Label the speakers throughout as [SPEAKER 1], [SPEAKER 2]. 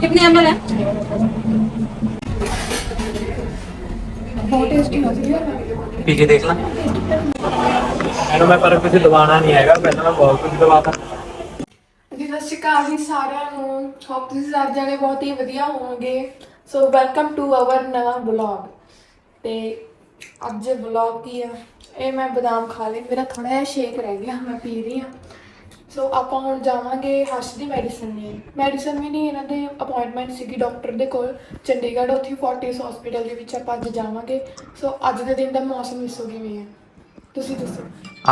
[SPEAKER 1] कितने एम है
[SPEAKER 2] ਬਹੁਤ ਟੇਸਟੀ ਹੋ ਸੀ
[SPEAKER 3] ਪੀ ਕੇ ਦੇਖ ਲਾ ਮੈਨੂੰ ਮੈਂ ਪਰ ਕੁਝ ਦਵਾਣਾ ਨਹੀਂ ਹੈਗਾ ਪਹਿਲਾਂ ਮੈਂ ਬਹੁਤ ਕੁਝ ਦਵਾਤਾ
[SPEAKER 2] ਜੀ ਸਤਿ ਸ਼੍ਰੀ ਅਕਾਲ ਜੀ ਸਾਰਿਆਂ ਨੂੰ ਹੋਪ ਤੁਸੀਂ ਸਾਰੇ ਜਣੇ ਬਹੁਤ ਹੀ ਵਧੀਆ ਹੋਵੋਗੇ ਸੋ ਵੈਲਕਮ ਟੂ ਆਵਰ ਨਵਾਂ ਵਲੌਗ ਤੇ ਅੱਜ ਵਲੌਗ ਕੀ ਆ ਇਹ ਮੈਂ ਬਦਾਮ ਖਾ ਲਏ ਮੇਰਾ ਥੋੜਾ ਜਿਹਾ ਸ਼ੇਕ ਰਹਿ ਗਿਆ ਮੈਂ ਪੀ ਰਹੀ ਹਾਂ ਸੋ ਆਪਾਂ ਹੁਣ ਜਾਵਾਂਗੇ ਹਰਸ਼ ਦੀ ਮੈਡੀਸਨ ਲਈ। ਮੈਡੀਸਨ ਵੀ ਨਹੀਂ ਇਹਨਾਂ ਦੇ ਅਪਾਇੰਟਮੈਂਟ ਸੀਗੀ ਡਾਕਟਰ ਦੇ ਕੋਲ। ਚੰਡੀਗੜ੍ਹ ਉੱਥੇ ਫੋਰਟਿਸ ਹਸਪੀਟਲ ਦੇ ਵਿੱਚ ਆਪਾਂ ਅੱਜ ਜਾਵਾਂਗੇ। ਸੋ ਅੱਜ ਦੇ ਦਿਨ ਦਾ ਮੌਸਮ ਦੱਸੋ ਕਿਵੇਂ ਹੈ? ਤੁਸੀਂ ਦੱਸੋ।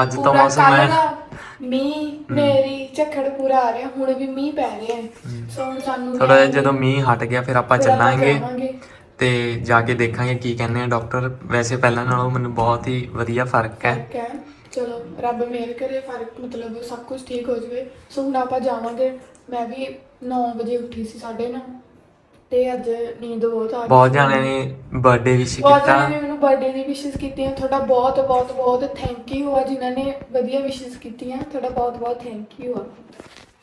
[SPEAKER 3] ਅੱਜ ਤਾਂ
[SPEAKER 2] ਪੂਰਾ
[SPEAKER 3] ਮੌਸਮ
[SPEAKER 2] ਕੱਲ੍ਹ
[SPEAKER 3] ਹੈ
[SPEAKER 2] ਦਾ ਮੀਂਹ ਮੇਰੀ ਝੱਖੜ ਪੂਰਾ ਆ ਰਿਹਾ। ਹੁਣ ਵੀ ਮੀਂਹ ਪੈ ਰਿਹਾ ਹੈ। ਸੋ ਹੁਣ ਸਾਨੂੰ
[SPEAKER 3] ਥੋੜਾ ਜਿਹਾ ਜਦੋਂ ਮੀਂਹ ਹਟ ਗਿਆ ਫਿਰ ਆਪਾਂ ਚੱਲਾਂਗੇ।
[SPEAKER 2] ਜਾਵਾਂਗੇ।
[SPEAKER 3] ਤੇ ਜਾ ਕੇ ਦੇਖਾਂਗੇ ਕੀ ਕਹਿੰਦੇ ਆ ਡਾਕਟਰ ਵੈਸੇ ਪਹਿਲਾਂ ਨਾਲੋਂ ਮੈਨੂੰ ਬਹੁਤ ਹੀ ਵਧੀਆ ਫ਼ਰਕ ਹੈ।
[SPEAKER 2] ਠੀਕ ਹੈ। ਚਲੋ ਰੱਬ ਮਿਹਰ ਕਰੇ ਫ਼ਰਕ ਮਤਲਬ ਸਭ ਕੁਝ ਠੀਕ ਹੋ ਜਾਵੇ। ਸੋ ਹੁਣ ਆਪਾਂ ਜਾਵਾਂਗੇ। ਮੈਂ ਵੀ 9 ਵਜੇ ਉੱਠੀ ਸੀ 9:30 ਤੇ ਅੱਜ ਨੀਂਦ ਬਹੁਤ ਆ ਰਹੀ
[SPEAKER 3] ਬਹੁਤ
[SPEAKER 2] ਸੀ।
[SPEAKER 3] ਜਾਣਿਆਂ ਨੇ ਬਰਥਡੇ ਵਿਸ਼
[SPEAKER 2] ਬਹੁਤ
[SPEAKER 3] ਕੀਤਾ।
[SPEAKER 2] ਜਣਿਆਂ ਨੇ ਮੈਨੂੰ ਬਰਥਡੇ ਦੀ ਵਿਸ਼ੇਸ ਕੀਤੀਆਂ। ਤੁਹਾਡਾ ਬਹੁਤ ਬਹੁਤ ਬਹੁਤ ਥੈਂਕ ਯੂ ਆ ਜਿਨ੍ਹਾਂ ਨੇ ਵਧੀਆ ਵਿਸ਼ੇਸ ਕੀਤੀਆਂ। ਤੁਹਾਡਾ ਬਹੁਤ ਬਹੁਤ ਥੈਂਕ ਯੂ ਆ।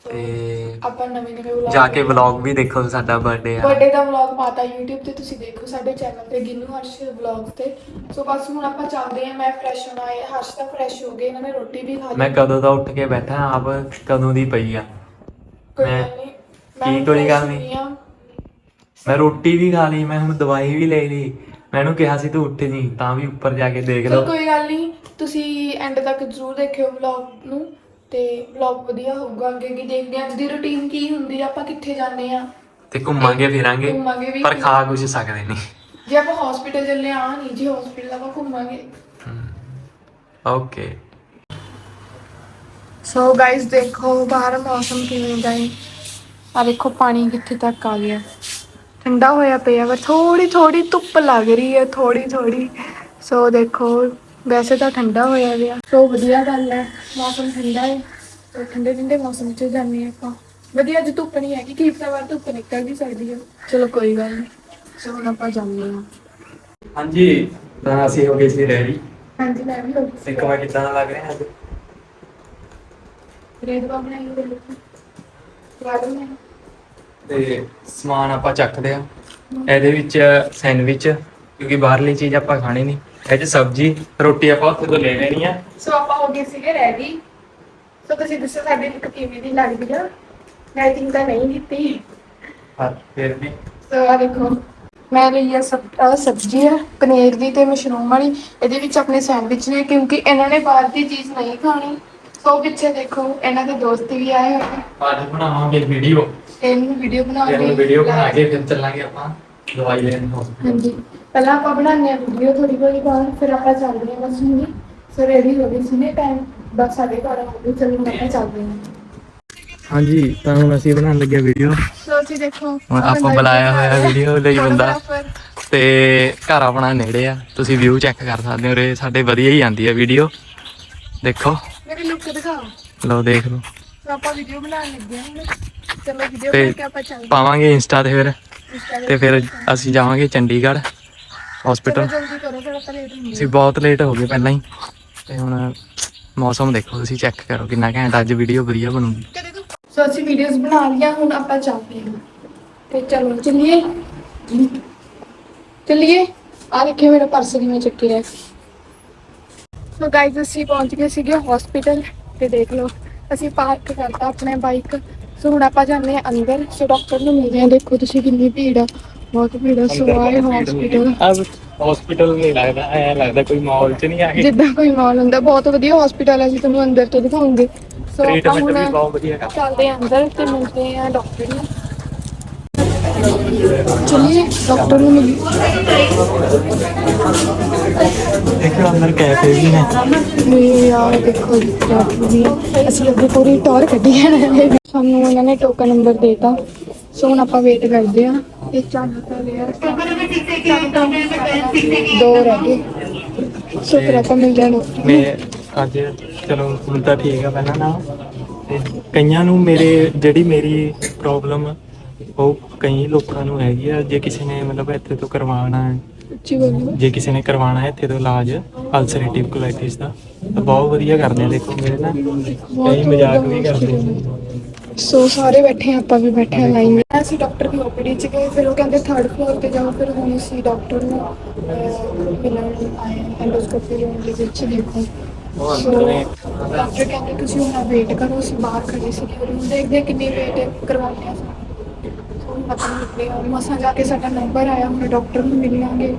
[SPEAKER 3] ਤੇ
[SPEAKER 2] ਆਪਾਂ ਨਵੇਂ ਨਵੇਂ ਵਲੌਗ
[SPEAKER 3] ਜਾ ਕੇ ਵਲੌਗ ਵੀ ਦੇਖੋ ਸਾਡਾ ਬਰਥਡੇ ਆ।
[SPEAKER 2] ਬਰਥਡੇ ਦਾ ਵਲੌਗ ਪਾਤਾ YouTube ਤੇ ਤੁਸੀਂ ਦੇਖੋ ਸਾਡੇ ਚੈਨਲ ਤੇ ਗਿੰਨੂ ਹਰਸ਼ ਵਲੌਗ ਤੇ। ਸੋ ਬਸ ਹੁਣ ਆਪਾਂ ਚੱਲਦੇ ਹਾਂ ਮੈਂ ਫਰੈਸ਼ ਹੋਣਾ ਹੈ ਹਰਸ਼ ਤਾਂ ਫਰੈਸ਼ ਹੋ ਗਏ ਇਹਨਾਂ ਨੇ ਰੋਟੀ ਵੀ ਖਾ ਲਈ।
[SPEAKER 3] ਮੈਂ ਕਦੋਂ ਦਾ ਉੱਠ ਕੇ ਬੈਠਾ ਆਪ ਕਦੋਂ ਦੀ ਪਈ ਆ?
[SPEAKER 2] ਕੋਈ
[SPEAKER 3] ਮੈਂ- ਕੀ ਕੋਈ
[SPEAKER 2] fresh
[SPEAKER 3] ਗੱਲ ਨਹੀਂ।
[SPEAKER 2] ਹੋਈ।
[SPEAKER 3] ਮੈਂ ਰੋਟੀ ਵੀ ਖਾ ਲਈ ਮੈਂ ਹੁਣ ਦਵਾਈ ਵੀ ਲੈ ਲਈ। ਮੈਨੂੰ ਕਿਹਾ ਸੀ ਤੂੰ ਉੱਠ ਜੀ ਤਾਂ ਵੀ ਉੱਪਰ ਜਾ ਕੇ ਦੇਖ
[SPEAKER 2] ਚਲੋ
[SPEAKER 3] ਲਓ।
[SPEAKER 2] ਕੋਈ ਗੱਲ ਨਹੀਂ ਤੁਸੀਂ ਐਂਡ ਤੱਕ ਜ਼ਰੂਰ ਦੇਖਿਓ ਵਲੌਗ ਨੂੰ। ਤੇ ਵਲੌਗ ਵਧੀਆ ਹੋਊਗਾ ਅੱਗੇ ਕੀ ਦੇਖਦੇ ਹਾਂ ਅੱਜ ਦੀ ਰੁਟੀਨ ਕੀ ਹੁੰਦੀ ਆ ਆਪਾਂ ਕਿੱਥੇ ਜਾਂਦੇ ਆ
[SPEAKER 3] ਤੇ ਘੁੰਮਾਂਗੇ ਫਿਰਾਂਗੇ
[SPEAKER 2] ਘੁੰਮਾਂਗੇ ਵੀ
[SPEAKER 3] ਪਰ ਖਾ ਕੁਝ ਸਕਦੇ ਨਹੀਂ।
[SPEAKER 2] ਜੇ ਆਪਾਂ ਹਸਪੀਟਲ ਚੱਲੇ ਆ ਨਹੀਂ ਜੀ ਹਸਪੀਟਲ ਆਪਾਂ ਘੁੰਮਾਂਗੇ।
[SPEAKER 3] ਓਕੇ
[SPEAKER 2] ਸੋ ਗਾਇਸ ਦੇਖੋ ਬਾਹਰ ਮੌਸਮ ਕਿਵੇਂ ਦਾ ਹੈ। ਆ ਦੇਖੋ ਪਾਣੀ ਕਿੱਥੇ ਤੱਕ ਆ ਗਿਆ। ਠੰਡਾ ਹੋਇਆ ਪਿਆ ਵਾ ਥੋੜੀ ਥੋੜੀ ਧੁੱਪ ਲੱਗ ਰਹੀ ਹੈ ਥੋੜੀ ਥੋੜੀ ਸੋ ਦੇਖੋ ਵੈਸੇ ਤਾਂ ਠੰਡਾ ਹੋਇਆ ਪਿਆ ਸੋ ਵਧੀਆ ਗੱਲ ਹੈ ਮੌਸਮ ਠੰਡਾ ਹੈ। ਤੇ ਠੰਡੇ ਠੰਡੇ ਮੌਸਮ 'ਚ ਜਾਂਦੇ ਹਾਂ ਆਪਾਂ। ਵਧੀਆ ਅੱਜ ਧੁੱਪ ਨਹੀਂ ਹੈਗੀ ਕੀ ਪਤਾ ਵਾਰ ਧੁੱਪ ਨਿਕਲ ਵੀ ਸਕਦੀ ਹੈ। ਚਲੋ ਕੋਈ ਗੱਲ ਨਹੀਂ। ਸੋ ਹੁਣ ਆਪਾਂ ਜਾਂਦੇ ਹਾਂ।
[SPEAKER 3] ਹਾਂਜੀ ਤਾਂ ਅਸੀਂ ਹੋ ਗਏ ਸੀ ਰੈਡੀ।
[SPEAKER 2] ਹਾਂਜੀ ਮੈਂ ਵੀ ਹੋ ਗਈ।
[SPEAKER 3] ਦੇਖੋ ਮੈਂ ਕਿੱਦਾਂ ਦਾ ਲੱਗ ਰਿਹਾ ਅੱਜ।
[SPEAKER 2] ਰੇਡ ਬਾਬਣਾ ਹੀ ਦੇ ਲੋ ਗਾਰਡਨ ਹੈ
[SPEAKER 3] ਤੇ ਸਮਾਨ ਆਪਾਂ ਚੱਕਦੇ ਆ ਇਹਦੇ ਵਿੱਚ ਸੈਂਡਵਿਚ ਕਿਉਂਕਿ ਬਾਹਰਲੀ ਚੀਜ਼ ਆਪਾਂ ਖਾਣੀ ਨਹੀਂ। ਇਹ ਚ ਸਬਜ਼ੀ ਰੋਟੀ ਆਪਾਂ ਉੱਥੇ ਤੋਂ ਲੈ ਲੈਣੀ ਆ।
[SPEAKER 2] ਸੋ ਆਪਾਂ ਹੋ ਗਏ ਸੀਗੇ ਰੈਡੀ ਸੋ ਤੁਸੀਂ ਦੱਸੋ ਸਾਡੇ ਲੁੱਕ ਕਿਵੇਂ ਦੀ ਲੱਗਦੀ ਆ? ਮੈਂ ਥਿੰਕ ਤਾਂ ਨਹੀਂ ਕੀਤੀ
[SPEAKER 3] ਪਰ ਫਿਰ ਵੀ।
[SPEAKER 2] ਸੋ ਆ ਦੇਖੋ। ਮੈਂ ਲਈ ਆ ਸਬ ਆਹ ਸਬਜ਼ੀ ਆ ਪਨੀਰ ਦੀ ਤੇ ਮਸ਼ਰੂਮ ਵਾਲੀ। ਇਹਦੇ ਵਿੱਚ ਆਪਣੇ ਸੈਂਡਵਿਚ ਨੇ ਕਿਉਂਕਿ ਇਹਨਾਂ ਨੇ ਬਾਹਰ ਦੀ ਚੀਜ਼ ਨਹੀਂ ਖਾਣੀ। ਸੋ ਪਿੱਛੇ ਦੇਖੋ ਇਹਨਾਂ ਦੇ ਦੋਸਤ ਵੀ ਆਏ ਹੋਏ ਨੇ।
[SPEAKER 3] ਅੱਜ ਬਣਾਵਾਂਗੇ ਵੀਡੀਓ
[SPEAKER 2] ਤੇ ਇਹਨੂੰ ਵੀਡੀਓ ਬਣਾ ਕੇ
[SPEAKER 3] ਵੀਡੀਓ ਬਣਾ ਕੇ ਫਿਰ ਚੱਲਾਂਗੇ ਆਪਾਂ। ਦਵਾਈ ਲੈਣ hospital।
[SPEAKER 2] ਹਾਂਜੀ। ਪਹਿਲਾਂ ਆਪਾਂ ਬਣਾਉਂਦੇ ਆ ਵੀਡੀਓ ਥੋੜੀ ਬਹੁਤੀ ਬਾਅਦ ਫਿਰ ਆਪਾਂ ਚੱਲਦੇ ਹਾਂ ਬਸ ਹੁਣੀ। ਸੋ ਰੈਡੀ ਹੋ ਗਈ ਸੀ ਨੇ ਟਾਈਮ ਬਸ ਸਾਡੇ ਘਰ ਹੋ ਗਈ ਚਲੋ ਆਪਾਂ ਚੱਲਦੇ ਹਾਂ।
[SPEAKER 3] ਹਾਂਜੀ ਤਾਂ ਹੁਣ ਅਸੀਂ ਬਣਾਉਣ ਲੱਗੇ ਵੀਡੀਓ
[SPEAKER 2] ਸੋ ਅਸੀਂ ਦੇਖੋ
[SPEAKER 3] ਹੁਣ ਆਪਾਂ ਬੁਲਾਇਆ ਹੋਇਆ ਵੀਡੀਓ ਲਈ ਬੰਦਾ। ਤੇ ਘਰ ਆਪਣਾ ਨੇੜੇ ਆ। ਤੁਸੀਂ ਵਿਊ ਚੈੱਕ ਕਰ ਸਕਦੇ ਹੋ ਰੇ ਸਾਡੇ ਵਧੀਆ ਹੀ ਆਂਦੀ ਆ ਵੀਡੀਓ ਦੇਖੋ।
[SPEAKER 2] ਮੇਰੀ ਲੁੱਕ ਦਿਖਾਓ।
[SPEAKER 3] ਲਓ ਦੇਖ ਲਓ।
[SPEAKER 2] ਸੋ ਆਪਾਂ ਵੀਡੀਓ ਬਣਾਉਣ ਲੱਗੇ ਹਾਂ ਹੁਣ। ਚਲੋ ਵੀਡੀਓ
[SPEAKER 3] ਤੇ
[SPEAKER 2] ਬਣਾ ਕੇ ਆਪਾਂ ਚੱਲਦੇ
[SPEAKER 3] ਪਾਵਾਂਗੇ ਇੰਸਟਾ ਤੇ ਫਿਰ।
[SPEAKER 2] ਹਾਂ
[SPEAKER 3] ਤੇ ਫਿਰ ਅਸੀਂ ਜਾਵਾਂਗੇ ਚੰਡੀਗੜ੍ਹ ਹਸਪੀਟਲ
[SPEAKER 2] ਜਲਦੀ ਕਰੋ ਫਿਰ ਆਪਾਂ ਲੇਟ ਹੁੰਦੇ
[SPEAKER 3] ਅਸੀਂ ਬਹੁਤ ਲੇਟ ਹੋ ਗਏ ਪਹਿਲਾਂ ਹੀ। ਤੇ ਹੁਣ ਮੌਸਮ ਦੇਖੋ ਤੁਸੀਂ ਚੈੱਕ ਕਰੋ ਕਿੰਨਾ ਘੈਂਟ ਅੱਜ ਵੀਡੀਓ ਵਧੀਆ ਬਣੂਗੀ।
[SPEAKER 2] ਸੋ ਅਸੀਂ ਵੀਡੀਓਜ਼ ਬਣਾ ਲਈਆਂ ਹੁਣ ਆਪਾਂ ਚੱਲਦੇ ਹਾਂ। ਤੇ ਚਲੋ ਚੱਲੀਏ। ਚੱਲੀਏ। ਆ ਦੇਖਿਓ ਮੇਰਾ ਪਰਸ ਕਿਵੇਂ ਚੱਕਿਆ ਸੋ ਗਾਇਜ਼ ਅਸੀਂ ਪਹੁੰਚ ਗਏ ਸੀਗੇ ਹਸਪੀਟਲ ਤੇ ਦੇਖ ਲਓ ਅਸੀਂ ਪਾਰਕ ਕਰਤਾ ਆਪਣੇ ਬਾਈਕ ਸੋ ਹੁਣ ਆਪਾਂ ਜਾਂਦੇ ਹਾਂ ਅੰਦਰ। ਸੋ ਡਾਕਟਰ ਨੂੰ ਮਿਲਦੇ ਹਾਂ। ਦੇਖੋ ਤੁਸੀਂ ਕਿੰਨੀ ਭੀੜ ਆ। ਬਹੁਤ ਭੀੜ ਆ। ਸੋ ਆਏ ਹਸਪੀਟਲ
[SPEAKER 3] ਅਬ ਹਸਪੀਟਲ ਨਹੀਂ ਲੱਗਦਾ। ਐ ਲੱਗਦਾ ਕੋਈ ਮਾਲ 'ਚ ਨਹੀਂ ਆ ਗਏ
[SPEAKER 2] ਜਿੱਦਾਂ ਕੋਈ ਮਾਲ ਹੁੰਦਾ। ਬਹੁਤ ਵਧੀਆ ਹਸਪੀਟਲ ਹੈ ਅਸੀਂ ਤੁਹਾਨੂੰ ਅੰਦਰ ਤੋਂ ਦਿਖਾਉਂਗੇ। ਸੋ ਆਪਾਂ ਹੁਣ ਚੱਲਦੇ ਹਾਂ ਅੰਦਰ ਤੇ ਮਿਲਦੇ ਆ ਡਾਕਟਰ ਨੂੰ। ਚਲਿਏ ਡਾਕਟਰ ਨੂੰ ਮਿਲੀ
[SPEAKER 3] ਦੇਖੋ ਅੰਦਰ ਕੈਫੇ ਵੀ ਨੇ।
[SPEAKER 2] ਵੀ ਯਾਰ ਦੇਖੋ ਜੀ, ਡਾਕਟਰ ਵੀ ਅਸੀਂ ਅੱਗੇ ਪੂਰੀ ਟੌਰ ਕੱਢੀ ਹੈ ਸਾਨੂੰ ਉਹਨਾਂ ਨੇ ਟੋਕਨ ਨੰਬਰ ਦੇਤਾ। ਸੋ ਹੁਣ ਆਪਾਂ ਵੇਟ ਕਰਦੇ ਆ ਇਹ ਚੱਲ ਤਾਂ ਰਿਹਾ ਦੋ ਰਹਿ ਗਏ। ਸੋ ਫਿਰ ਆਪਾਂ ਮਿਲ ਜਾਣਾ
[SPEAKER 3] ਮੈਂ ਅੱਜ ਚਲੋ ਹੁਣ ਤਾਂ ਠੀਕ ਆ ਪਹਿਲਾਂ ਨਾਲ। ਤੇ ਕਈਆਂ ਨੂੰ ਮੇਰੇ ਜਿਹੜੀ ਮੇਰੀ ਪ੍ਰੋਬਲਮ ਉਹ ਕਈ ਲੋਕਾਂ ਨੂੰ ਹੈਗੀ ਆ। ਜੇ ਕਿਸੇ ਨੇ ਮਤਲਬ ਇੱਥੇ ਤੋਂ ਕਰਵਾਉਣਾ ਹੈ
[SPEAKER 2] ਉੱਚੀ ਬੋਲੋ
[SPEAKER 3] ਜੇ ਕਿਸੇ ਨੇ ਕਰਵਾਉਣਾ ਹੈ ਇੱਥੇ ਤੋਂ ਇਲਾਜ ਅਲਸਰੇਟਿਵ ਕੋਲਾਈਟਿਸ ਦਾ ਤਾਂ ਬਹੁਤ ਵਧੀਆ ਕਰਦੇ ਆ। ਦੇਖੋ ਮੇਰੇ ਨਾਲ ਕਈ ਮਜ਼ਾਕ ਵੀ ਕਰਦੇ ਆ।
[SPEAKER 2] ਸੋ ਸਾਰੇ ਬੈਠੇ ਆ ਆਪਾਂ ਵੀ ਬੈਠੇ ਆ ਲਾਈਨ ਵਿੱਚ। ਅਸੀਂ ਡਾਕਟਰ ਦੀ ਓਪੀਡੀ ਚ ਗਏ ਫਿਰ ਉਹ ਕਹਿੰਦੇ ਥਰਡ ਫਲੋਰ ਤੇ ਜਾਓ ਫਿਰ ਹੁਣ ਅਸੀਂ ਡਾਕਟਰ ਨੂੰ ਮਿਲਣ ਆਏ ਐਂਡੋਸਕੋਪੀ ਰੂਮ ਦੇ ਵਿੱਚ ਦੇਖੋ। ਡਾਕਟਰ ਕਹਿੰਦੇ ਤੁਸੀਂ ਹੁਣ ਵੇਟ ਕਰੋ ਅਸੀਂ ਬਾਹਰ ਖੜੇ ਸੀ ਰੂਮ ਦੇਖਦੇ ਕਿੰਨੀ ਵੇਟ ਕਰਵਾਉਂਦੇ ਆ ਸੋ ਪਤਾ ਨਹੀਂ ਨਿਕਲਿਆ ਮਸਾਂ ਜਾ ਕੇ ਸਾਡਾ ਨੰਬਰ ਆਇਆ ਹੁਣ ਡਾਕਟਰ ਨੂੰ ਮਿਲਾਂਗੇ।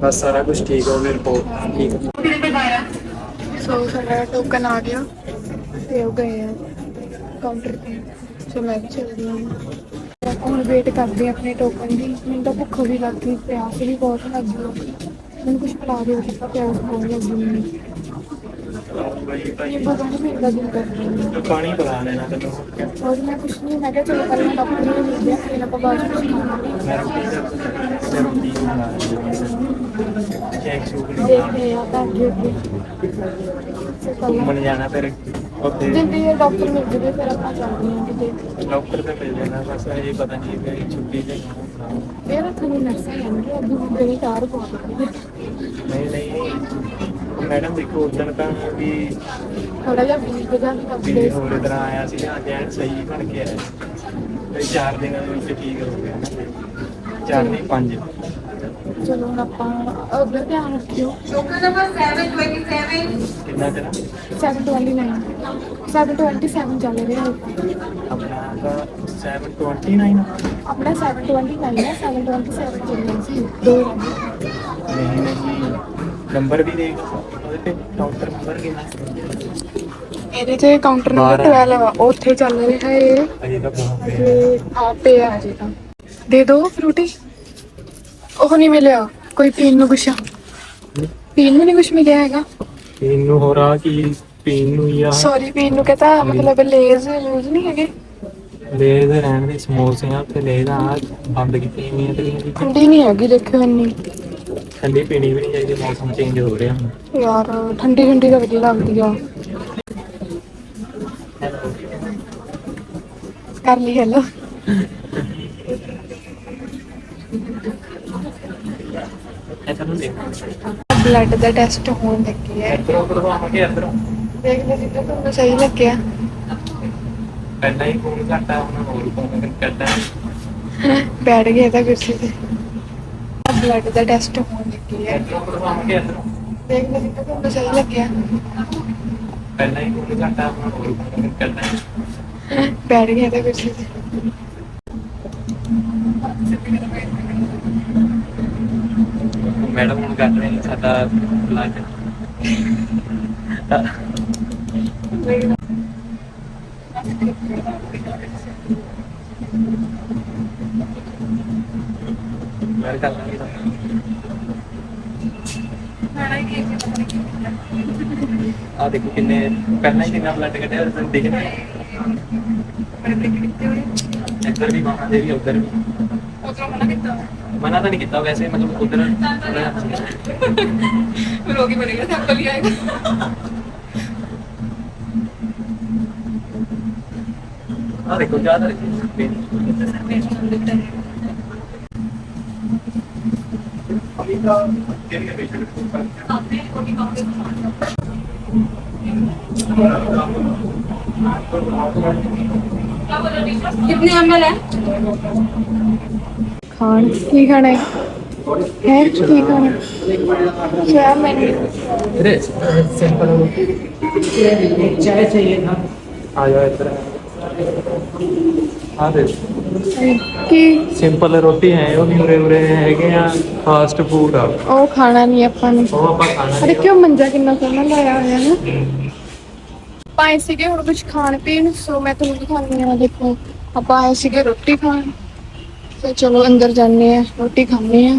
[SPEAKER 3] ਬਸ ਸਾਰਾ ਕੁਝ ਠੀਕ ਹੋ ਗਿਆ ਰਿਪੋਰਟ ਠੀਕ
[SPEAKER 2] ਸੋ ਸਾਡਾ ਟੋਕਨ ਆ ਗਿਆ ਤੇ ਉਹ ਗਏ ਆ। ਕਾਊਂਟਰ ਤੇ ਸੋ ਮੈਂ ਵੀ ਚੱਲਦੀ ਹਾਂ ਹੁਣ ਵੇਟ ਕਰਦੇ ਆਪਣੇ ਟੋਕਨ ਦੀ। ਮੈਨੂੰ ਤਾਂ ਭੁੱਖ ਵੀ ਲੱਗ ਗਈ ਪਿਆਸ ਵੀ ਬਹੁਤ ਲੱਗ ਮੈਨੂੰ ਕੁਝ ਪਿਲਾ ਦਿਓ ਜਿੱਦਾਂ ਪਿਆਸ ਬਹੁਤ ਲੱਗੀ ਮੈਨੂੰ। ਇਹ ਪਤਾ ਨਹੀਂ ਮੇਰਾ ਦਿਲ ਕਰ ਰਿਹਾ
[SPEAKER 3] ਪਾਣੀ ਪਿਲਾ ਲੈਣਾ ਤੈਨੂੰ। ਹੋਰ
[SPEAKER 2] ਮੈਂ ਕੁਝ ਨਹੀਂ ਮੈਂ ਕਿਹਾ ਚਲੋ ਪਹਿਲਾਂ ਡਾਕਟਰ ਨੂੰ ਮਿਲਦੇ ਆ ਫਿਰ ਆਪਾਂ ਬਾਅਦ ਵਿੱਚ ਖਾਵਾਂਗੇ।
[SPEAKER 3] ਮੈਂ ਰੋਟੀ ਦਾ ਮੈਂ ਰੋਟੀ ਬਣਾ ਚੈੱਕ ਸ਼ੂਗਰ
[SPEAKER 2] ਦੇਖਦੇ ਆ ਤਾਂ ਅੱਗੇ ਅੱਗੇ
[SPEAKER 3] ਘੁੰਮਣ ਜਾਣਾ ਫਿਰ। ਉੱਥੇ
[SPEAKER 2] ਜਿੰਦੀ ਇਹ ਡਾਕਟਰ ਮਿਲ ਜਵੇ ਫਿਰ ਆਪਾਂ ਚੱਲਦੇ ਹਾਂ ਕਿਤੇ
[SPEAKER 3] ਡਾਕਟਰ ਤੇ ਮਿਲ ਜਾਣਾ ਬਸ ਇਹ ਪਤਾ ਨਹੀਂ ਕਿ ਛੁੱਟੀ ਤੇ
[SPEAKER 2] ਇਹ ਰੱਖਣੀ ਨਰਸਾਂ ਜਾਂਦੀ ਅੱਗੇ ਵੀ ਬੜੀ ਤਾਰ ਬਹੁਤ
[SPEAKER 3] ਨਹੀਂ ਨਹੀਂ ਮੈਡਮ ਦੇਖੋ ਉਦੋਂ ਤਾਂ ਵੀ
[SPEAKER 2] ਥੋੜਾ ਜਿਹਾ ਬੀਜ ਬਜਾ ਵੀ
[SPEAKER 3] ਵੀ
[SPEAKER 2] ਕਰਦੇ
[SPEAKER 3] ਹੋਰ ਤਰ੍ਹਾਂ ਆਇਆ ਸੀ ਅੱਜ ਐਨ ਸਹੀ ਬਣ ਕੇ ਆਇਆ ਤੇ ਚਾਰ ਦਿਨਾਂ ਦੇ ਵਿੱਚ ਠੀਕ ਹੋ ਗਿਆ ਚਾਰ ਨਹੀਂ ਪੰਜ
[SPEAKER 2] ਚਲੋ ਹੁਣ ਆਪਾਂ ਉਧਰ ਧਿਆਨ ਰੱਖਿਓ
[SPEAKER 1] Local number 727.
[SPEAKER 3] ਕਿੰਨਾ ਚਿਰ
[SPEAKER 2] 729 727 ਚੱਲ ਰਿਹਾ ਹੈ।
[SPEAKER 3] ਆਪਣਾ ਤਾਂ 729
[SPEAKER 2] ਆਪਣਾ 729 ਹੈ 727 ਚੱਲ ਰਿਹਾ ਸੀ। ਦੋ।
[SPEAKER 3] ਨਹੀਂ ਨਹੀਂ ਨੰਬਰ ਵੀ ਦੇਖ ਉਹਦੇ ਤੇ ਕਾਊਂਟਰ ਨੰਬਰ ਕਿੰਨਾ
[SPEAKER 2] ਇਹਦੇ ਤੇ ਕਾਊਂਟਰ ਨੰਬਰ 12 ਆ ਉੱਥੇ ਚੱਲ ਰਿਹਾ ਹੈ
[SPEAKER 3] ਅਜੇ ਤਾਂ ਬਹੁਤ ਪਿਆ।
[SPEAKER 2] ਅਜੇ ਆ ਪਿਆ ਅਜੇ ਤਾਂ। ਦੇ ਦੋ ਫਰੂਟੀ ਉਹ ਨਹੀਂ ਮਿਲਿਆ। ਕੋਈ ਪੀਣ ਨੂੰ ਕੁਛ ਪੀਣ ਨੂੰ ਨਹੀਂ ਕੁਛ ਮਿਲਿਆ ਹੈਗਾ।
[SPEAKER 3] ਪੀਣ ਨੂੰ ਹੋ ਰਹਾ ਕਿ? ਪੀਣ ਨੂੰ ਆ।
[SPEAKER 2] ਸੌਰੀ ਪੀਣ ਨੂੰ ਕਹਤਾ ਮਤਲਬ ਲੇਜ਼ ਲੂਜ਼ ਨਹੀਂ ਹੈਗੇ?
[SPEAKER 3] ਲੈ ਦੇ ਰਹਿਣ ਦੇ ਸਮੋਸੇ ਆ ਉੱਥੇ ਲੈ ਦਾ ਬੰਦ ਕੀਤੇ ਨਹੀਂ ਤੇ
[SPEAKER 2] ਠੰਡੀ ਨਹੀਂ ਹੈਗੀ ਦੇਖਿਓ ਇੰਨੀ।
[SPEAKER 3] ਠੰਡੀ ਪੀਣੀ ਵੀ ਨਹੀਂ ਚਾਹੀਦੀ ਮੌਸਮ ਚੇਂਜ ਹੋ ਰਿਹਾ ਹੁਣ।
[SPEAKER 2] ਯਾਰ ਠੰਡੀ ਠੰਡੀ ਤਾਂ ਵਧੀਆ ਲੱਗਦੀ ਆ। ਕਰ ਲਈ ਹੈਲੋ
[SPEAKER 3] ਇੱਧਰ ਨੂੰ ਦੇਖ।
[SPEAKER 2] ਬਲੱਡ ਦਾ ਟੈਸਟ ਹੋਣ ਲੱਗੀ ਹੈ।
[SPEAKER 3] ਇੱਧਰੋਂ ਕਰਵਾਵਾਂਗੇ ਇੱਧਰੋਂ।
[SPEAKER 2] ਦੇਖਦੇ ਜਿੱਦਾਂ ਤੁਹਾਨੂੰ ਸਹੀ ਲੱਗਿਆ।
[SPEAKER 3] ਪਹਿਲਾਂ ਹੀ ਖੂਨ ਘਟਾ ਹੁਣ ਹੋਰ ਖੂਨ ਘਟਾ
[SPEAKER 2] ਬੈਠ ਗਿਆ ਤਾਂ ਕੁਰਸੀ ਤੇ। ਬਲੱਡ ਦਾ ਟੈਸਟ ਹੋਣ ਲੱਗੀ ਹੈ।
[SPEAKER 3] ਇੱਧਰੋਂ ਕਰਵਾਵਾਂਗੇ ਇੱਧਰੋਂ।
[SPEAKER 2] ਦੇਖਦੇ ਜਿੱਦਾਂ ਤੁਹਾਨੂੰ ਸਹੀ ਲੱਗਿਆ।
[SPEAKER 3] ਪਹਿਲਾਂ ਹੀ ਖੂਨ ਘਟਾ ਹੁਣ ਹੋਰ ਖੂਨ ਘਟਾ
[SPEAKER 2] ਬੈਠ ਗਿਆ ਤਾਂ ਕੁਰਸੀ ਤੇ।
[SPEAKER 3] ਮੈਡਮ ਹੁਣ ਕਰ ਰਹੇ ਨੇ ਸਾਡਾ ਬਲੱਡ ਆ ਦੇਖੋ ਕਿੰਨੇ, ਪਹਿਲਾਂ ਹੀ ਕਿੰਨਾ ਬਲੱਡ ਕੱਢਿਆ ਉਹ ਦਿਖ ਰਿਹਾ ਇੱਧਰ ਵੀ ਮਾਂ ਦੇ ਵੀ, ਉੱਧਰ ਵੀ। ਮਨਾ ਤਾਂ ਨਹੀਂ ਕੀਤਾ ਵੈਸੇ, ਮਤਲਬ ਉਧਰ।
[SPEAKER 1] ਰੋਗੀ ਬਣੇਗਾ ਸੈਂਪਲ ਹੀ ਆਏਗਾ
[SPEAKER 3] ਆ ਦੇਖੋ ਜ਼ਿਆਦਾ ਰੱਖੀ ਅਭੀ ਤਾਂ ਕਿਹਨੇ ਪੇਸ਼ੈਂਟ
[SPEAKER 1] कितने एम एल है
[SPEAKER 2] ਖਾਣ ਕੀ ਖਾਣਾ ਹੈ ਹੈ ਕੀ ਖਾਣਾ ਚਾਹ ਮੈਨੂੰ
[SPEAKER 3] अरे सिंपल चाय चाहिए था आ जाओ इधर
[SPEAKER 2] ਕੀ?
[SPEAKER 3] ਸਿੰਪਲ ਰੋਟੀ ਹੈ ਉਹ ਵੀ ਉਰੇ ਉਰੇ ਹੈਗੇ ਆ ਫਾਸਟ ਫੂਡ ਆ।
[SPEAKER 2] ਉਹ ਖਾਣਾ ਨਹੀਂ ਆਪਾਂ ਨੇ।
[SPEAKER 3] ਉਹ ਆਪਾਂ ਖਾਣਾ
[SPEAKER 2] ਅਰੇ ਕਿਉਂ ਮੰਜਾ ਕਿੰਨਾ ਸੋਹਣਾ ਲਾਇਆ ਹੋਇਆ ਹੈ ਆਪਾਂ ਆਏ ਸੀਗੇ ਹੁਣ ਕੁਝ ਖਾਣ ਪੀਣ ਸੋ ਮੈਂ ਤੁਹਾਨੂੰ ਦਿਖਾਉਂਦੀ ਹਾਂ ਦੇਖੋ। ਆਪਾਂ ਆਏ ਸੀਗੇ ਰੋਟੀ ਖਾਣ ਤੇ ਚਲੋ ਅੰਦਰ ਜਾਂਦੇ ਆ ਰੋਟੀ ਖਾਂਦੇ ਆ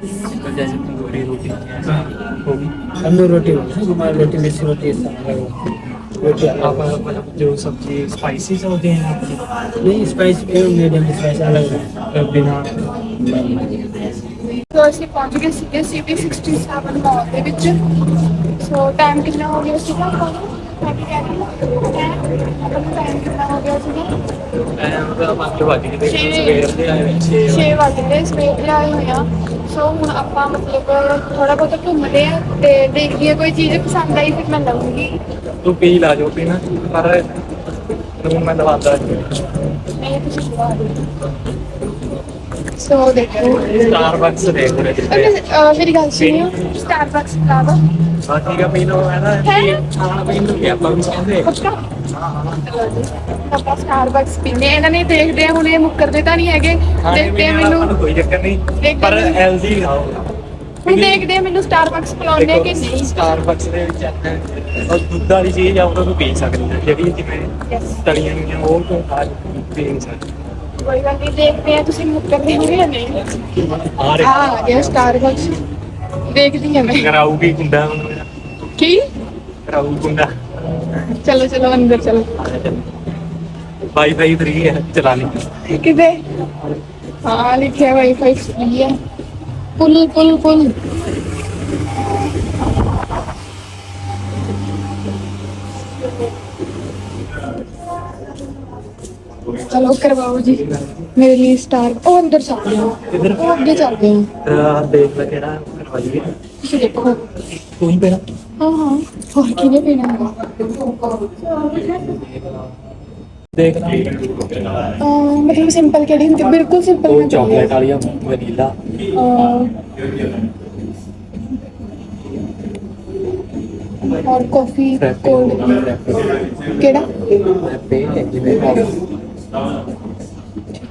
[SPEAKER 2] ਪਹਿਲਾਂ
[SPEAKER 3] जैसे तंदूरी रोटी होगी
[SPEAKER 4] तंदूर रोटी हमारी रोटी मिर्ची रोटी सब अलग
[SPEAKER 3] आप मतलब जो सब्जी स्पाइसी होते हैं आपकी
[SPEAKER 4] नहीं स्पाइस मीडियम स्पाइस अलग है
[SPEAKER 3] बिना
[SPEAKER 2] ਸੋ ਅਸੀਂ ਪਹੁੰਚ ਗਏ ਸੀਗੇ ਸੀਪੀ 67 ਮਾਲ ਦੇ ਵਿੱਚ ਸੋ ਟਾਈਮ ਕਿੰਨਾ ਹੋ ਗਿਆ ਸੀਗਾ ਆਪਾਂ ਨੂੰ ਮਤਲਬ ਥੋੜਾ ਬਹੁਤ ਘੁੰਮਦੇ ਆ ਕੋਈ ਚੀਜ਼ ਪਸੰਦ ਆਈ ਫਿਰ ਮੈਂ ਲਵਾਂਗੀ
[SPEAKER 3] ਤੂੰ ਪੀ ਲਾ ਜੋ ਪੀਣਾ ਪਰ ਨੂੰ ਮੈਂ ਦਵਾਦਾ
[SPEAKER 2] ਨਹੀਂ ਤੁਸੀਂ ਸੁਣਾ ਦਿਓ। ਸੋ ਦੇਖੋ
[SPEAKER 3] ਸਟਾਰਬਕਸ ਦੇ ਕੋਲੇ
[SPEAKER 2] ਅਗਰ ਅਹ, ਮੇਰੀ ਗੱਲ ਸੁਣਿਓ। ਸਟਾਰਬਕਸ ਲਾ ਦੋ
[SPEAKER 3] ਬਾਕੀ ਦਾ ਪੀ ਲਓ ਹੈ? ਨਾ? ਖਾਣਾ ਪੀਣ ਨੂੰ ਆਪਾਂ ਵੀ ਕਹਿੰਦੇ
[SPEAKER 2] ਆਪਾਂ ਸਟਾਰਬਕਸ ਪੀਨੇ ਇਹਨਾਂ ਨੇ ਦੇਖਦੇ ਆ ਹੁਣ ਇਹ ਮੁੱਕਰਦੇ ਤਾਂ ਨਹੀਂ ਹੈਗੇ। ਦੇਖਦੇ ਮੈਨੂੰ।
[SPEAKER 3] ਕੋਈ ਚੱਕਰ ਨਹੀਂ ਪਰ ਹੈਲਦੀ ਖਾਓ।
[SPEAKER 2] ਹੁਣ ਦੇਖਦੇ ਮੈਨੂੰ ਸਟਾਰਬਕਸ ਪਿਲਾਉਂਦੇ ਕਿ ਨਹੀਂ।
[SPEAKER 3] ਸਟਾਰਬਕਸ ਦੇ ਵਿੱਚ ਉਹ ਦੁੱਧ ਵਾਲੀ ਚੀਜ਼ ਆ ਉਹ ਤੂੰ ਪੀ ਸਕਦੇ ਜਿਹੜੀ ਜਿਵੇਂ. ਤਲੀਆਂ ਹੋਈਆਂ ਉਹ ਤੋਂ ਖਾ ਪੀ ਸਕਦੇ
[SPEAKER 2] ਕੋਈ ਗੱਲ ਨਹੀਂ ਦੇਖਦੇ ਆ ਤੁਸੀਂ ਮੁੱਕਰਦੇ ਹੋਗੇ ਜਾਂ ਨਹੀਂ।
[SPEAKER 3] ਆ
[SPEAKER 2] ਆ
[SPEAKER 3] ਰੇ
[SPEAKER 2] ਆ ਗਿਆ ਸਟਾਰਬਕਸ ਦੇਖਦੀ ਆ ਮੈਂ।
[SPEAKER 3] ਹੁਣ। ਮੇਰਾ
[SPEAKER 2] ਕੀ?
[SPEAKER 3] ਕਰਾਊ ਗੁੰਡਾ
[SPEAKER 2] ਚਲੋ ਚਲੋ ਅੰਦਰ ਚਲੋ।
[SPEAKER 3] ਵਾਈਫਾਈ ਫ੍ਰੀ ਹੈ ਚਲਾ ਲਈ
[SPEAKER 2] ਕਿਤੇ? ਹਾਂ ਲਿਖਿਆ ਵਾਈਫਾਈ ਫ੍ਰੀ ਹੈ। ਪੁੱਲ ਪੁੱਲ ਪੁੱਲ ਚਲੋ ਕਰਵਾਓ ਜੀ ਮੇਰੇ ਲਈ ਸਟਾਰ ਉਹ ਅੰਦਰ ਚੱਲਦੇ ਆ
[SPEAKER 3] ਇੱਧਰ?
[SPEAKER 2] ਉਹ ਅੱਗੇ ਚੱਲਦੇ ਆ
[SPEAKER 3] ਆ ਦੇਖ ਲੈ ਕਿਹੜਾ ਕਰਵਾਈਏ
[SPEAKER 2] ਤੁਸੀਂ ਦੇਖੋ
[SPEAKER 3] ਤੂੰ ਹੀ ਪੈਣਾ
[SPEAKER 2] ਹਾਂ ਹਾਂ ਹੋਰ ਕਿਹਨੇ ਪੀਣਾ ਹੈ
[SPEAKER 3] ਦੇਖ ਲੈ
[SPEAKER 2] ਅਹ ਮਤਲਬ ਸਿੰਪਲ ਕਿਹੜੀ ਹੁੰਦੀ ਬਿਲਕੁਲ ਸਿੰਪਲ
[SPEAKER 3] ਉਹ ਚਾਕਲੇਟ ਵਾਲੀ ਆ ਵਨੀਲਾ
[SPEAKER 2] और कॉफी कोल्ड ਕਿਹੜਾ
[SPEAKER 3] ਜਿਵੇਂ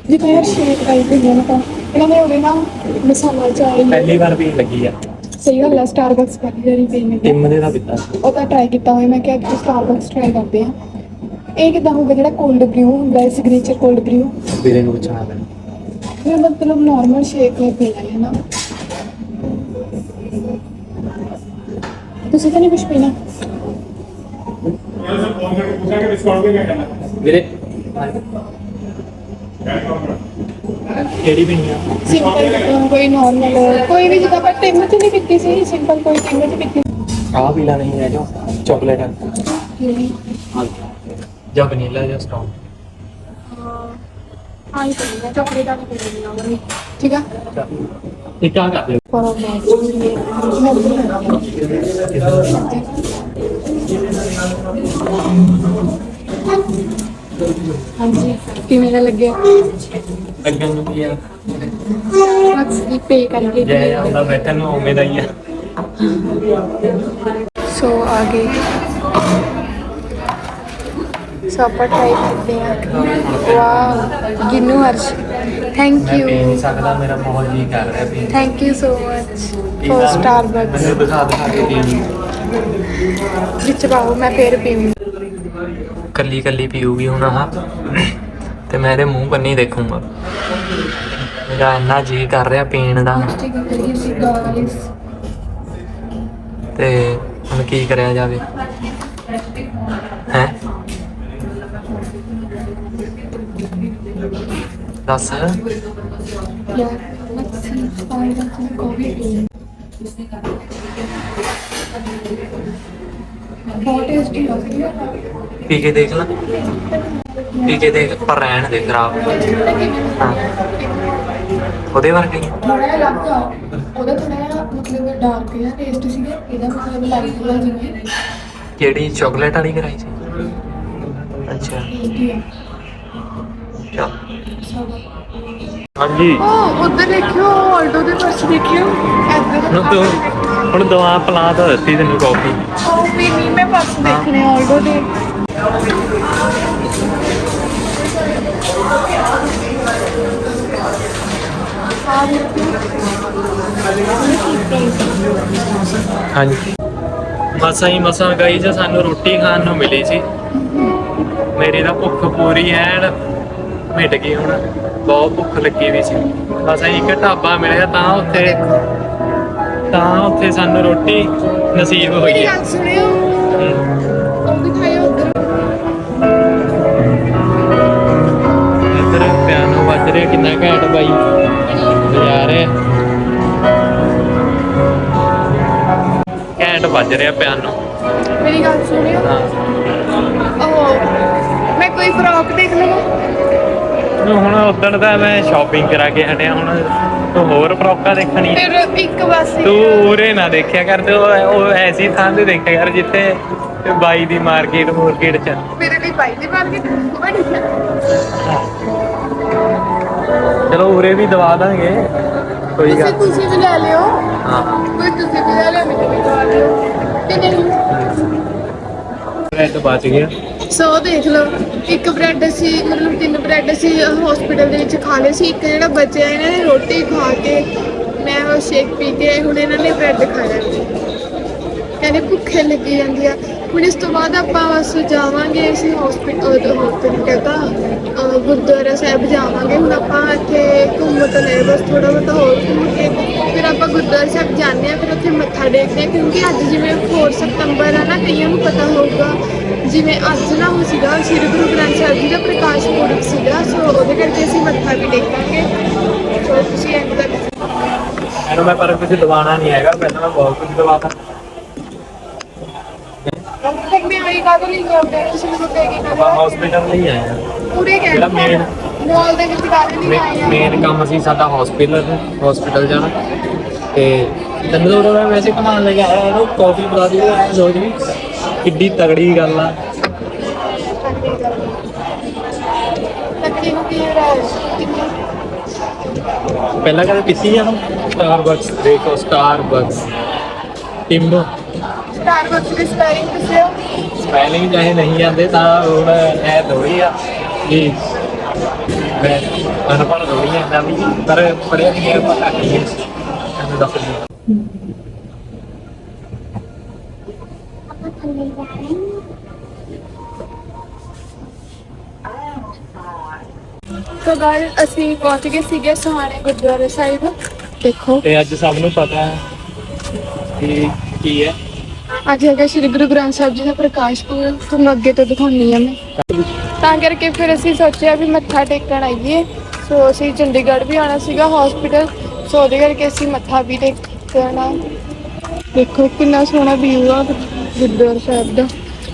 [SPEAKER 2] ਜਿਵੇਂ ਯਾਰ ਸ਼ੇਕ ਟਾਈਪ ਹੁੰਦੇ ਨੇ ਤਾਂ। ਇਹਨਾਂ ਨੇ ਉਹਦੇ ਨਾਲ ਮਸਾਲਾ ਚਾਈ
[SPEAKER 3] ਪਹਿਲੀ ਵਾਰ ਵੀ ਲੱਗੀ ਆ।
[SPEAKER 2] ਸਹੀ ਗੱਲ ਹੈ ਸਟਾਰਬਕਸ ਪਹਿਲੀ ਵਾਰੀ ਪੀਣੇ ਦੀ
[SPEAKER 3] ਟਿਮ ਦੇ ਦਾ ਪਿੱਤਾ
[SPEAKER 2] ਉਹ ਤਾਂ ਟਰਾਈ ਕੀਤਾ ਹੋਇਆ ਮੈਂ ਕਿਹਾ ਕਿ ਸਟਾਰਬਕਸ ਟਰਾਈ ਕਰਦੇ ਆ। ਇਹ ਕਿਦਾਂ ਹੋਊਗਾ ਜਿਹੜਾ ਕੋਲਡ ਬ੍ਰਿਊ ਹੁੰਦਾ ਹੈ ਸਿਗਨੇਚਰ ਕੋਲਡ ਬ੍ਰਿਊ
[SPEAKER 3] ਵੀਰੇ ਨੂੰ ਪੁੱਛਣਾ ਪੈਣਾ
[SPEAKER 2] ਇਹ ਮਤਲਬ ਨਾਰਮਲ ਸ਼ੇਕ ਹੈ ਪੀਣਾ ਹੈ ਨਾ। ਤੁਸੀਂ ਤਾਂ ਨਹੀਂ ਕੁਝ ਪੀਣਾ?
[SPEAKER 3] ਵੀਰੇ ਕਿਹੜੀ ਵੀ ਨਹੀਂ ਆ।
[SPEAKER 2] ਸਿੰਪਲ ਕੋਈ ਨਾਰਮਲ ਕੋਈ ਵੀ ਜਿੱਦਾਂ ਪਰ ਟਿਮ ਚ ਨਹੀਂ ਪੀਤੀ ਸੀ ਸਿੰਪਲ ਕੋਈ ਟਿਮ ਚ ਪੀਤੀ
[SPEAKER 3] ਆ ਪੀਲਾ ਨਹੀਂ ਹੈ ਜੋ ਚਾਕਲੇਟ ਹੈ
[SPEAKER 2] ਸੀ
[SPEAKER 3] ਜਾਂ ਵਨੀਲਾ ਜਾਂ ਸਟ੍ਰਾਂਗ
[SPEAKER 2] ਹਾਂ ਇਹ ਪੀਣਾ ਚਾਕਲੇਟ ਵਾਲੀ ਪੀਣੀ ਆ ਠੀਕ ਆ?
[SPEAKER 3] ਇੱਕ ਆ ਕਰ ਦੇ
[SPEAKER 2] ਫॉर ਹਾਂਜੀ। ਕਿਵੇਂ ਦਾ ਲੱਗਿਆ?
[SPEAKER 3] ਲੱਗਣ ਨੂੰ ਕੀ ਆ?
[SPEAKER 2] ਬਸ ਦੀ ਪੇ ਕਰਕੇ
[SPEAKER 3] ਜੈ ਆਉਂਦਾ ਬੈਠਣ ਨੂੰ ਉਵੇਂ ਦਾ ਹੀ ਆ।
[SPEAKER 2] ਸੋ ਆ ਗਏ। ਸੋ ਆਪਾਂ ਟਰਾਈ ਕਰਦੇ ਆ। ਵਾਓ ਗਿੰਨੂ ਹਰਸ਼ ਥੈਂਕ
[SPEAKER 3] ਮੈਂ ਪੀ ਨਹੀਂ ਸਕਦਾ ਮੇਰਾ ਬਹੁਤ ਜੀ ਕਰ ਰਿਹਾ ਪੀ।
[SPEAKER 2] Thank you so much for Starbucks
[SPEAKER 3] ਮੈਨੂੰ ਦਿਖਾ ਦਿਖਾ ਕੇ ਪੀ।
[SPEAKER 2] ਵਿੱਚ ਪਾਓ ਮੈਂ ਫੇਰ ਪੀਵਾਂ
[SPEAKER 3] ਕੱਲੀ ਕੱਲੀ ਪੀਊਗੀ ਹੁਣ ਆਹ। ਤੇ ਮੈਂ ਇਹਦੇ ਮੂੰਹ ਕੰਨੀ ਦੇਖੂੰਗਾ। ਮੇਰਾ ਇੰਨਾ ਜੀ ਕਰ ਰਿਹਾ ਪੀਣ ਦਾ। ਤੇ ਹੁਣ ਕੀ ਕਰਿਆ ਜਾਵੇ? ਹੈ? ਦੱਸ।
[SPEAKER 2] ਬਹੁਤ ਟੇਸਟੀ ਲੱਗਦੀ ਹੈ।
[SPEAKER 3] ਪੀ ਕੇ ਦੇਖ ਲੈ। ਪੀ ਕੇ ਦੇਖ ਪਰ ਰਹਿਣ ਦੇ ਖਰਾਬ। ਹਾਂ। ਉਹਦੇ ਵਰਗੇ ਹੀ ਆ।
[SPEAKER 2] ਥੋੜਾ ਜਿਹਾ ਲੱਗਦਾ ਉਹਦਾ ਥੋੜਾ ਜਿਹਾ ਮਤਲਬ ਡਾਰਕ ਜਿਹਾ ਟੇਸਟ ਸੀਗਾ। ਇਹਦਾ ਮਤਲਬ ਲਾਈਟ ਜਿਹਾ ਜਿਵੇਂ।
[SPEAKER 3] ਕਿਹੜੀ? ਚਾਕਲੇਟ ਵਾਲੀ ਕਰਾਈ ਸੀ? ਅੱਛਾ।
[SPEAKER 2] ਟੇਸਟੀ ਹੈ
[SPEAKER 3] ਚੱਲ।
[SPEAKER 2] ਸਾਡਾ
[SPEAKER 3] ਹਾਂਜੀ।
[SPEAKER 2] ਉਹ ਉਧਰ ਦੇਖਿਓ ਆਲਡੋ ਦੇ ਪਾਸੇ ਦੇਖਿਓ। ਇੱਧਰ
[SPEAKER 3] ਹੁਣ ਤੂੰ ਹੁਣ ਦਵਾ ਪਲਾ ਤਾਂ ਦਿੱਤੀ ਤੈਨੂੰ ਕਾਫੀ
[SPEAKER 2] ਉਹ ਵੀ ਨਹੀਂ ਮੈਂ ਪਾਸ ਦੇਖਣੇ ਆਲਡੋ ਦੇ।
[SPEAKER 3] ਹਾਂਜੀ। ਮਸਾਂ ਹੀ ਮਸਾਂ ਗਈ ਜੇ ਸਾਨੂੰ ਰੋਟੀ ਖਾਣ ਨੂੰ ਮਿਲੀ ਸੀ ਮੇਰੀ ਤਾਂ ਭੁੱਖ ਪੂਰੀ ਐਨ ਮਿਟ ਗਈ ਹੁਣ। ਬਹੁਤ ਭੁੱਖ ਲੱਗੀ ਵੀ ਸੀ। ਮਸਾਂ ਹੀ ਇੱਕ ਢਾਬਾ ਮਿਲਿਆ ਤਾਂ ਉੱਥੇ ਤਾਂ ਉੱਥੇ ਸਾਨੂੰ ਰੋਟੀ ਨਸੀਬ ਹੋਈ ਹੈ। ਰਿਹਾ ਕਿੰਨਾ ਘੈਂਟ ਬਾਈ। ਵਜਾ ਰਿਹਾ। ਘੈਂਟ ਵੱਜ ਰਿਹਾ ਪਿਆਨੋ।
[SPEAKER 2] ਮੇਰੀ ਗੱਲ ਸੁਣਿਓ।
[SPEAKER 3] ਹਾਂ।
[SPEAKER 2] ਉਹ ਮੈਂ ਕੋਈ ਫਰੋਕ ਦੇਖ ਲਵਾਂ?
[SPEAKER 3] ਹੁਣ ਉਦੋਂ ਤਾਂ ਮੈਂ ਸ਼ਾਪਿੰਗ ਕਰਾ ਕੇ ਹਟਿਆ ਹੁਣ ਤੂੰ ਹੋਰ ਫਰੋਕਾਂ ਦੇਖਣੀ
[SPEAKER 2] ਫਿਰ ਇੱਕ ਬਸ
[SPEAKER 3] ਤੂੰ ਉਰੇ ਨਾ ਦੇਖਿਆ ਕਰ ਤੂੰ ਉਹ ਐਸੀ ਥਾਂ ਤੇ ਦੇਖਿਆ ਕਰ ਜਿੱਥੇ ਬਾਈ ਦੀ ਮਾਰਕੀਟ ਮਾਰਕੀਟ ਚ।
[SPEAKER 2] ਮੇਰੇ ਲਈ ਪਾਈ ਦੀ ਮਾਰਕੀਟ ਬੜੀ
[SPEAKER 3] ਚਲੋ ਉਰੇ ਵੀ ਦਵਾ ਦਾਂਗੇ। ਕੋਈ
[SPEAKER 2] ਤੁਸੀਂ
[SPEAKER 3] ਗੱਲ
[SPEAKER 2] ਤੁਸੀਂ ਵੀ ਲੈ ਲਿਓ।
[SPEAKER 3] ਹਾਂ।
[SPEAKER 2] ਕੋਈ ਤੁਸੀਂ ਵੀ ਲੈ ਲਿਓ ਮੈਨੂੰ ਵੀ ਦਵਾ ਲਿਓ। ਕਿ ਨਹੀਂ
[SPEAKER 3] ਬ੍ਰੈਡ ਬਚ ਗਿਆ।
[SPEAKER 2] ਸੋ ਦੇਖ ਲਓ ਇੱਕ ਬ੍ਰੈਡ ਅਸੀਂ ਮਤਲਬ ਤਿੰਨ ਬ੍ਰੈਡ ਅਸੀਂ ਹਸਪੀਟਲ ਦੇ ਵਿੱਚ ਖਾ ਲਏ ਸੀ। ਇੱਕ ਜਿਹੜਾ ਬਚਿਆ ਇਹਨਾਂ ਨੇ ਰੋਟੀ ਖਾ ਕੇ ਮੈਂ ਉਹ ਸ਼ੇਕ ਪੀ ਕੇ ਹੁਣ ਇਹਨਾਂ ਨੇ ਬ੍ਰੈਡ ਖਾਇਆ। ਕਹਿੰਦੇ ਭੁੱਖੇ ਲੱਗੀ ਜਾਂਦੀ ਆ। ਹੁਣ ਇਸ ਤੋਂ ਬਾਅਦ ਆਪਾਂ ਬਸ ਜਾਵਾਂਗੇ ਅਸੀਂ ਹਸਪੀਟਲ ਹਸਪੀਟਲ ਕਹਿੰਦਾ, ਅਹ, ਗੁਰਦੁਆਰਾ ਸਾਹਿਬ ਜਾਵਾਂਗੇ। ਹੁਣ ਆਪਾਂ ਇੱਥੇ ਘੁੰਮ ਤਾਂ ਲਏ, ਬਸ ਥੋੜਾ ਬਹੁਤਾ ਹੋਰ ਘੁੰਮ ਕੇ। ਫਿਰ ਆਪਾਂ ਗੁਰਦੁਆਰਾ ਸਾਹਿਬ ਜਾਂਦੇ ਆ ਫਿਰ ਉੱਥੇ ਮੱਥਾ ਟੇਕਦੇ ਆ ਕਿਉਂਕਿ ਅੱਜ ਜਿਵੇਂ 4 ਸਤੰਬਰ ਆ ਨਾ, ਕਈਆਂ ਨੂੰ ਪਤਾ ਹੋਊਗਾ, ਜਿਵੇਂ ਅੱਜ ਨਾ ਉਹ ਸੀਗਾ, ਸ੍ਰੀ ਗੁਰੂ ਗ੍ਰੰਥ ਸਾਹਿਬ ਜੀ ਦਾ ਪ੍ਰਕਾਸ਼ ਪੁਰਬ ਸੀਗਾ, ਸੋ ਉਹਦੇ ਕਰਕੇ ਅਸੀਂ ਮੱਥਾ ਵੀ ਟੇਕਾਂਗੇ। ਸੋ ਤੁਸੀਂ ਐਂਡ ਤੱਕ
[SPEAKER 3] ਇਹਨੂੰ ਮੈਂ ਪਰ ਕੁਝ ਦਵਾਣਾ ਨਹੀਂ ਹੈਗਾ, ਪਹਿਲਾਂ ਮੈਂ ਬਹੁਤ ਕੁਝ ਦਵਾਤਾ
[SPEAKER 2] ਮੈਂ ਆਈ ਕਾਹਦੋਂ ਲਈ ਜਾਂਦੇ ਤੁਸੀਂ ਮੈਨੂੰ ਕਹਿ ਕੇ
[SPEAKER 3] ਆਪਾਂ ਹਸਪੀਟਲ ਲਈ ਆਏ ਹਾਂ
[SPEAKER 2] ਪੂਰੇ ਕਹਿ
[SPEAKER 3] ਜਿਹੜਾ main-
[SPEAKER 2] ਮਾਲ ਦੇ ਵਿੱਚ ਕਾਹਦੇ ਲਈ ਆਏ ਆ?
[SPEAKER 3] ਮੇਨ ਕੰਮ ਸੀ ਸਾਡਾ ਹਸਪੀਟਲ ਹਸਪੀਟਲ ਜਾਣਾ। ਤੇ ਤੈਨੂੰ ਤਾਂ ਉਰੇ ਮੈਂ ਵੈਸੇ ਕਮਾਨ ਲੈ ਕੇ ਆਇਆ ਇਹਨੂੰ ਕਾਫੀ ਬਣਾ ਦੀ ਸੋਚ ਵੀ। ਕਿੱਡੀ ਤਗੜੀ ਗੱਲ ਆ।
[SPEAKER 2] ਨੂੰ ਕੀ
[SPEAKER 3] ਪਹਿਲਾਂ ਕਦੇ ਪੀਤੀ ਆ ਸਟਾਰਬਕਸ ਦੇਖੋ ਸਟਾਰਬਕਸ ਟਿੰਬੋ
[SPEAKER 2] ਸਟਾਰਬਕਸ ਦੀ ਸਪੈਲਿੰਗ ਦੱਸਿਓ।
[SPEAKER 3] ਸਪੈਲਿੰਗ ਚਾਹੇ ਨਹੀਂ ਆਉਂਦੇ ਤਾਂ ਹੁਣ ਇਹ ਥੋੜੀ ਆ ਜੀ ਮੈਂ ਅਨਪੜ੍ਹ ਥੋੜੀ ਆ ਨਾ ਵੀ ਪਰ ਪੜਿਆ ਨਹੀਂ ਹੈ ਪਤਾ ਨਹੀਂ ਹੈ ਇਹਨੂੰ ਦੱਸ ਦਿਓ।
[SPEAKER 2] ਸੋ ਗਾਇਸ ਅਸੀਂ ਪਹੁੰਚ ਗਏ ਸੀਗੇ ਸੁਹਾਣੇ ਗੁਰਦੁਆਰਾ ਸਾਹਿਬ। ਦੇਖੋ
[SPEAKER 3] ਤੇ ਅੱਜ ਸਭ ਨੂੰ ਪਤਾ ਹੈ ਕਿ ਕੀ ਹੈ।
[SPEAKER 2] ਅੱਜ ਹੈਗਾ ਸ੍ਰੀ ਗੁਰੂ ਗ੍ਰੰਥ ਸਾਹਿਬ ਜੀ ਦਾ ਪ੍ਰਕਾਸ਼ ਪੁਰਬ, ਤੁਹਾਨੂੰ ਅੱਗੇ ਤੋਂ ਦਿਖਾਉਣੀ ਆ ਮੈਂ। ਤਾਂ ਕਰਕੇ ਫਿਰ ਅਸੀਂ ਸੋਚਿਆ ਵੀ ਮੱਥਾ ਟੇਕਣ ਆਈਏ। ਸੋ ਅਸੀਂ ਚੰਡੀਗੜ੍ਹ ਵੀ ਆਉਣਾ ਸੀਗਾ ਹਸਪੀਟਲ ਸੋ ਉਹਦੇ ਕਰਕੇ ਅਸੀਂ ਮੱਥਾ ਵੀ ਟੇਕਣਾ। ਦੇਖੋ ਕਿੰਨਾ ਸੋਹਣਾ ਵਿਊ ਆ ਗੁਰਦੁਆਰਾ ਸਾਹਿਬ ਦਾ।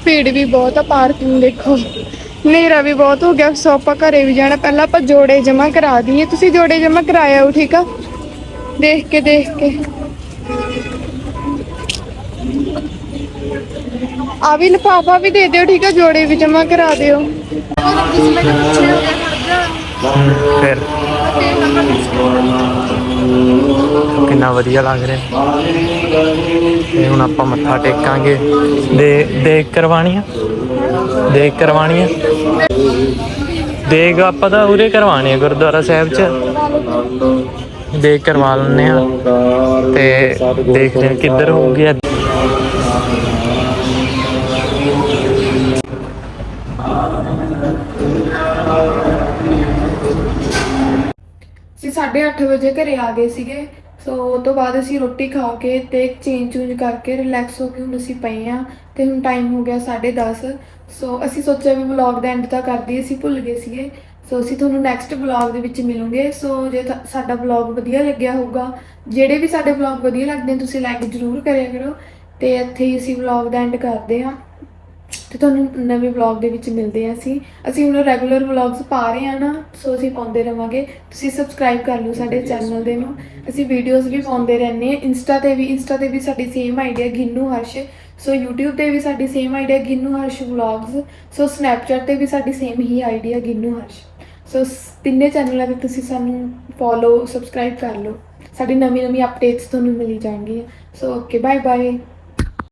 [SPEAKER 2] ਭੀੜ ਵੀ ਬਹੁਤ ਆ ਪਾਰਕਿੰਗ ਦੇਖੋ। ਹਨੇਰਾ ਵੀ ਬਹੁਤ ਹੋ ਗਿਆ, ਸੋ ਆਪਾਂ ਘਰੇ ਵੀ ਜਾਣਾ। ਪਹਿਲਾਂ ਆਪਾਂ ਜੋੜੇ ਜਮਾ ਕਰਾ ਦਈਏ। ਤੁਸੀਂ ਜੋੜੇ ਜਮਾ ਕਰਾਇਆ ਹੋ, ਠੀਕ ਆ? ਦੇਖ ਕੇ ਦੇਖ ਕੇ। ਆ ਵੀ ਲਿਫਾਫਾ ਵੀ ਦੇ ਦਿਓ, ਠੀਕ ਆ? ਜੋੜੇ ਵੀ ਜਮਾ ਕਰਾ ਦਿਓ।
[SPEAKER 3] ਫਿਰ ਕਿੰਨਾ ਵਧੀਆ ਲੱਗ ਰਿਹਾ। ਤੇ ਹੁਣ ਆਪਾਂ ਮੱਥਾ ਟੇਕਾਂਗੇ। ਦੇ, ਦੇਖ ਕਰਵਾਣੀ ਆ? ਦੇਖ ਕਰਵਾਣੀ ਆ? ਦੇਖ ਆਪਾਂ ਤਾਂ ਉਰੇ ਕਰਵਾਣੀ ਆ, ਗੁਰਦੁਆਰਾ ਸਾਹਿਬ ਚ। ਦੇਖ ਕਰਵਾ ਲੈਣੇ ਆ। ਤੇ ਦੇਖਦੇ ਆ ਕਿੱਧਰ ਹੋਊਗੀ
[SPEAKER 2] 8:30 ਵਜੇ ਘਰੇ ਆ ਗਏ ਸੀਗੇ। ਸੋ ਉਹ ਤੋਂ ਬਾਅਦ ਅਸੀਂ ਰੋਟੀ ਖਾ ਕੇ ਤੇ ਚੇਂਜ ਚੂੰਜ ਕਰਕੇ ਰਿਲੈਕਸ ਹੋ ਕੇ ਹੁਣ ਅਸੀਂ ਪਏ ਆ ਤੇ ਹੁਣ ਟਾਈਮ ਹੋ ਗਿਆ 10:30 ਸੋ ਅਸੀਂ ਸੋਚਿਆ ਵੀ ਵਲੌਗ ਦਾ ਐਂਡ ਤਾਂ ਕਰ ਦਈਏ, ਅਸੀਂ ਭੁੱਲ ਗਏ ਸੀਗੇ। ਸੋ ਅਸੀਂ ਤੁਹਾਨੂੰ ਨੈਕਸਟ ਵਲੌਗ ਦੇ ਵਿੱਚ ਮਿਲੂਗੇ। ਸੋ ਜੇ ਤਾਂ ਸਾਡਾ ਵਲੌਗ ਵਧੀਆ ਲੱਗਿਆ ਹੋਊਗਾ, ਜਿਹੜੇ ਵੀ ਸਾਡੇ ਵਲੌਗ ਵਧੀਆ ਲੱਗਦੇ ਨੇ, ਤੁਸੀਂ ਲਾਈਕ ਜ਼ਰੂਰ ਕਰਿਆ ਕਰੋ। ਤੇ ਇੱਥੇ ਹੀ ਅਸੀਂ ਵਲੌਗ ਦਾ ਐਂਡ ਕਰਦੇ ਹਾਂ। ਤੇ ਤੁਹਾਨੂੰ ਨਵੇਂ ਵਲੌਗ ਦੇ ਵਿੱਚ ਮਿਲਦੇ ਹਾਂ ਅਸੀਂ। ਅਸੀਂ ਹੁਣ ਰੈਗੂਲਰ ਵਲੌਗਸ ਪਾ ਰਹੇ ਹਾਂ ਨਾ ਸੋ ਅਸੀਂ ਪਾਉਂਦੇ ਰਵਾਂਗੇ। ਤੁਸੀਂ ਸਬਸਕ੍ਰਾਈਬ ਕਰ ਲਓ ਸਾਡੇ ਚੈਨਲ ਦੇ ਨੂੰ। ਅਸੀਂ ਵੀਡੀਓਜ਼ ਵੀ ਪਾਉਂਦੇ ਰਹਿੰਦੇ ਹਾਂ। ਇੰਸਟਾ ਤੇ ਵੀ ਇੰਸਟਾ ਤੇ ਵੀ ਸਾਡੀ ਸੇਮ ਆਈਡੀਆ ਗਿੰਨੂ ਹਰਸ਼। ਸੋ YouTube ਤੇ ਵੀ ਸਾਡੀ same idea Ginnu Harsh vlogs so Snapchat ਤੇ ਵੀ ਸਾਡੀ ਸੇਮ ਹੀ ਆਈਡੀਆ ਗਿੰਨੂ ਹਰਸ਼। ਸੋ ਸ- ਤਿੰਨੇ ਚੈਨਲਾਂ ਤੇ ਤੁਸੀਂ ਸਾਨੂੰ ਫੋਲੋ ਸਬਸਕ੍ਰਾਈਬ ਕਰ ਲਓ। ਸਾਡੀ ਨਵੀਂ ਨਵੀਂ ਅਪਡੇਟਸ ਤੁਹਾਨੂੰ ਮਿਲੀ ਜਾਣਗੀਆਂ। So okay bye bye